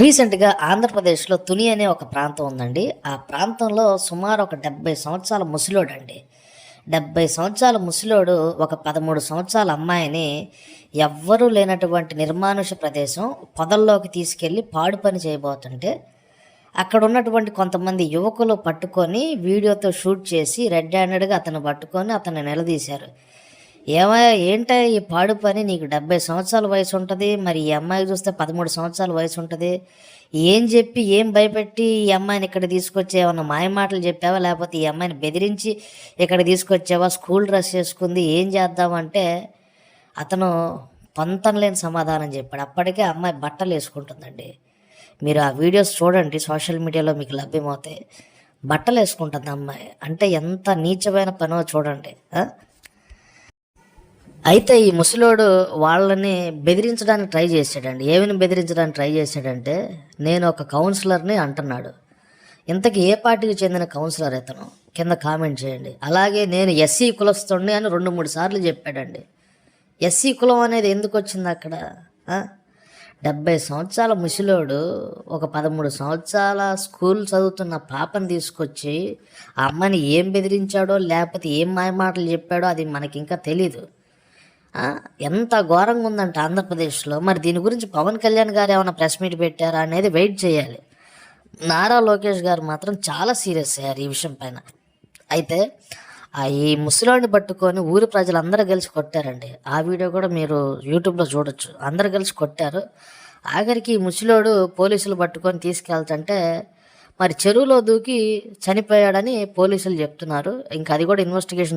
రీసెంట్గా ఆంధ్రప్రదేశ్లో తుని అనే ఒక ప్రాంతం ఉందండి. ఆ ప్రాంతంలో సుమారు ఒక డెబ్బై సంవత్సరాల ముసలోడు అండి డెబ్బై సంవత్సరాల ముసలోడు ఒక పదమూడు సంవత్సరాల అమ్మాయిని ఎవ్వరూ లేనటువంటి నిర్మానుష ప్రదేశం పొదల్లోకి తీసుకెళ్ళి పాడు పని చేయబోతుంటే అక్కడ ఉన్నటువంటి కొంతమంది యువకులు పట్టుకొని వీడియోతో షూట్ చేసి రెడ్ హ్యాండెడ్గా అతను పట్టుకొని అతను నిలదీశారు. ఏమయ్యా ఏంటో ఈ పాడు పని? నీకు డెబ్బై సంవత్సరాల వయసు ఉంటుంది. మరి ఈ అమ్మాయి చూస్తే పదమూడు సంవత్సరాల వయసు ఉంటుంది. ఏం చెప్పి ఏం భయపెట్టి ఈ అమ్మాయిని ఇక్కడ తీసుకొచ్చి ఏమన్నా మాయ మాటలు చెప్పావా? లేకపోతే ఈ అమ్మాయిని బెదిరించి ఇక్కడ తీసుకొచ్చావా? స్కూల్ డ్రెస్ చేసుకుంది ఏం చేద్దామంటే అతను పొంతం లేని సమాధానం చెప్పాడు. అప్పటికే అమ్మాయి బట్టలు వేసుకుంటుందండి. మీరు ఆ వీడియోస్ చూడండి సోషల్ మీడియాలో మీకు లభ్యమవుతాయి. బట్టలు వేసుకుంటుంది అమ్మాయి. అంటే ఎంత నీచమైన పనో చూడండి అయితే ఈ ముసలోడు వాళ్ళని బెదిరించడానికి ట్రై చేశాడండి. ఏమని బెదిరించడానికి ట్రై చేశాడంటే నేను ఒక కౌన్సిలర్ని అంటున్నాడు. ఇంతకీ ఏ పార్టీకి చెందిన కౌన్సిలర్ ఇతను? కింద కామెంట్ చేయండి. అలాగే నేను ఎస్సీ కులస్తుడిని అని రెండు మూడు సార్లు చెప్పాడండి. ఎస్సీ కులం అనేది ఎందుకు వచ్చింది అక్కడ? డెబ్బై సంవత్సరాల ముసలోడు ఒక పదమూడు సంవత్సరాల స్కూల్ చదువుతున్న పాపని తీసుకొచ్చి ఆ అమ్మని ఏం బెదిరించాడో లేకపోతే ఏం మాయమాటలు చెప్పాడో అది మనకి ఇంకా తెలీదు. ఎంత ఘోరంగా ఉందంటే ఆంధ్రప్రదేశ్లో. మరి దీని గురించి పవన్ కళ్యాణ్ గారు ఏమైనా ప్రెస్ మీట్ పెట్టారా అనేది వెయిట్ చేయాలి. నారా లోకేష్ గారు మాత్రం చాలా సీరియస్ అయ్యారు ఈ విషయం పైన. అయితే ఆ ఈ ముసలాన్ని పట్టుకొని ఊరి ప్రజలందరూ కలిసి కొట్టారండి. ఆ వీడియో కూడా మీరు యూట్యూబ్లో చూడొచ్చు. అందరు కలిసి కొట్టారు. ఆఖరికి ఈ ముసలోడు పోలీసులు పట్టుకొని తీసుకెళ్తుంటే మరి చెరువులో దూకి చనిపోయాడని పోలీసులు చెప్తున్నారు. ఇంకా అది కూడా ఇన్వెస్టిగేషన్